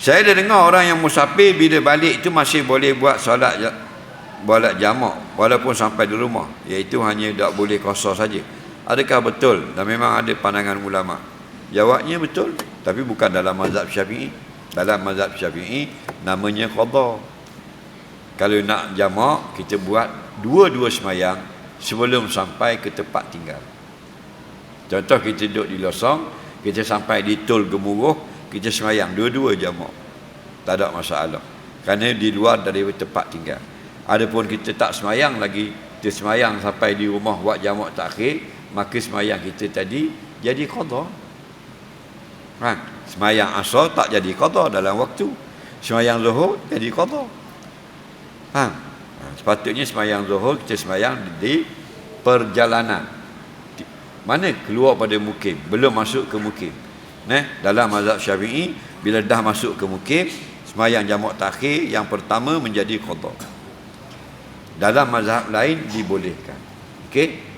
Saya dah dengar orang yang musafir bila balik itu masih boleh buat solat solat jamak walaupun sampai di rumah iaitu hanya tak boleh kosong saja. Adakah betul dan memang ada pandangan ulama? Jawabnya betul tapi bukan dalam mazhab Syafi'i. Dalam mazhab Syafi'i namanya qada. Kalau nak jamak kita buat dua-dua semayang sebelum sampai ke tempat tinggal. Contoh kita duduk di Losong, kita sampai di Tol Gemuruh, kita semayang dua-dua jamak tak ada masalah. Kerana di luar dari tempat tinggal. Adapun kita tak semayang lagi kita semayang sampai di rumah buat jamak takhir maka semayang kita tadi jadi qada ha? semayang asar tak jadi qada dalam waktu. Semayang zuhur jadi qada ha? ha? sepatutnya semayang zuhur kita semayang di perjalanan. Mana keluar pada mukim? Belum masuk ke mukim Nah, dalam mazhab Syafi'i bila dah masuk ke mukim, semayang jamak takhir yang pertama menjadi qada. Dalam mazhab lain dibolehkan. Okey?